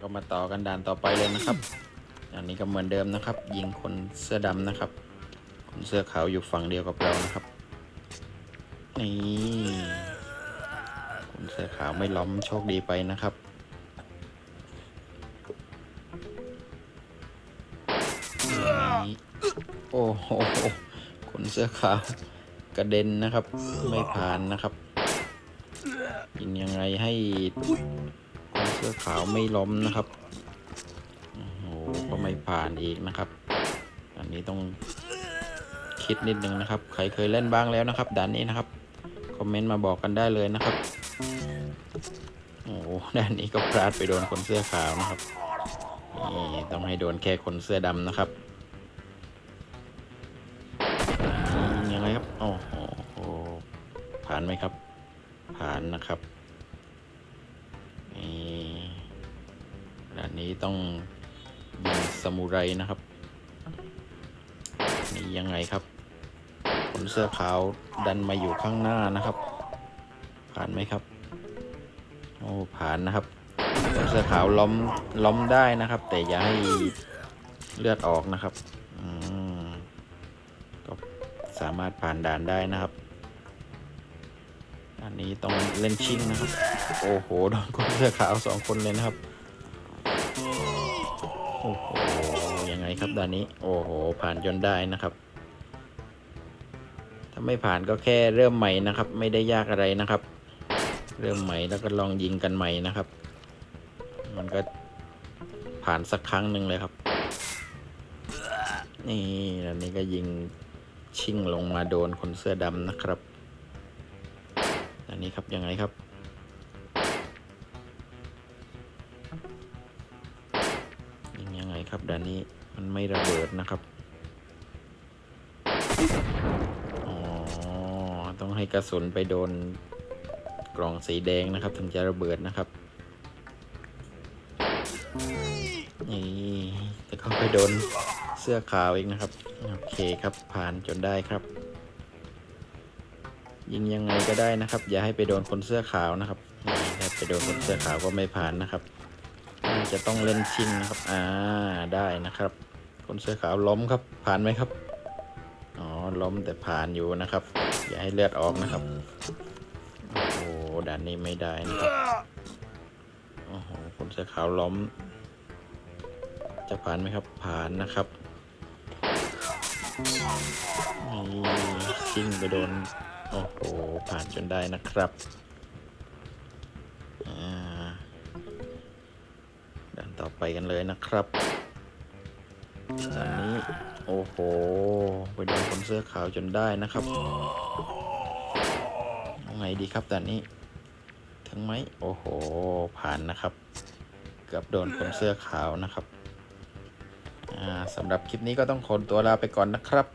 ก็มาต่อกันด่านต่อไปเลยนะครับอันนี้ก็เหมือนเดิมนะครับ ยิงคนเสื้อดำนะครับ คนเสื้อขาวอยู่ฝั่งเดียวกับเรานะครับนี่คนเสื้อขาวไม่ล้อมโชคดีไปนะครับโอ้โหคนเสื้อขาวกระเด็นนะครับ ไม่ผ่านนะครับยิงยังไงให้ คนเสื้อขาวไม่ล้มนะครับ โอ้โหก็ไม่ผ่านอีกนะครับ อันนี้ต้องคิดนิดนึงนะครับ ใครเคยเล่นบ้างแล้วนะครับด่านนี้นะครับ คอมเมนต์มาบอกกันได้เลยนะครับ โอ้โหด้านนี้ก็พลาดไปโดนคนเสื้อขาวนะครับ นี่ต้องให้โดนแค่คนเสื้อดำนะครับยังไงครับ โอ้โห ผ่านไหมครับ ผ่านนะครับ นี้ต้องยิงสมุไรนะครับ นี่ยังไงครับคนเสื้อขาวดันมาอยู่ข้างหน้านะครับ ผ่านไหมครับ โอ้ผ่านนะครับคนเสื้อขาวล้มล้มได้นะครับ แต่อย่าให้เลือดออกนะครับก็สามารถผ่านด่านได้นะครับอันนี้ต้องเล่นชิงนะครับ โอ้โหโดนคนเสื้อขาวสองคนเลยนะครับ โอ้โหยังไงครับด่านนี้ โอ้โห ผ่านจนได้นะครับ ถ้าไม่ผ่านก็แค่เริ่มใหม่นะครับ ไม่ได้ยากอะไรนะครับ เริ่มใหม่แล้วก็ลองยิงกันใหม่นะครับ มันก็ผ่านสักครั้งหนึ่งเลยครับ นี่อันนี้ก็ยิงชิ่งลงมาโดนคนเสื้อดำนะครับ อันนี้ครับยังไงครับ ยังไงครับด้านนี้มันไม่ระเบิดนะครับอ๋อต้องให้กระสุนไปโดนกล่องสีแดงนะครับถึงจะระเบิดนะครับนี่แต่ก็ไปโดนเสื้อขาวอีกนะครับโอเคครับผ่านจนได้ครับ ยิงยังไงก็ได้นะครับ อย่าให้ไปโดนคนเสื้อขาวนะครับถ้าไปโดนคนเสื้อขาวก็ไม่ผ่านนะครับ จะต้องเล่นชิงนะครับ อ่า ได้นะครับ คนเสื้อขาวล้มครับ ผ่านไหมครับ อ๋อ ล้มแต่ผ่านอยู่นะครับ อย่าให้เลือดออกนะครับ โอ้โหด่านนี้ไม่ได้นะครับโอ้โห คนเสื้อขาวล้ม จะผ่านไหมครับ ผ่านนะครับนี่ชิงไปโดน โอ้โห ผ่านจนได้นะครับ ต่อไปกันเลยนะครับด่านนี้โอ้โห ไปโดนคนเสื้อขาวจนได้นะครับเอาไงดีครับด่นนี้ ถึงไหมโอ้โห ผ่านนะครับ เกือบโดนคนเสื้อขาวนะครับสำหรับคลิปนี้ก็ต้องขอตัวลาไปก่อนนะครับ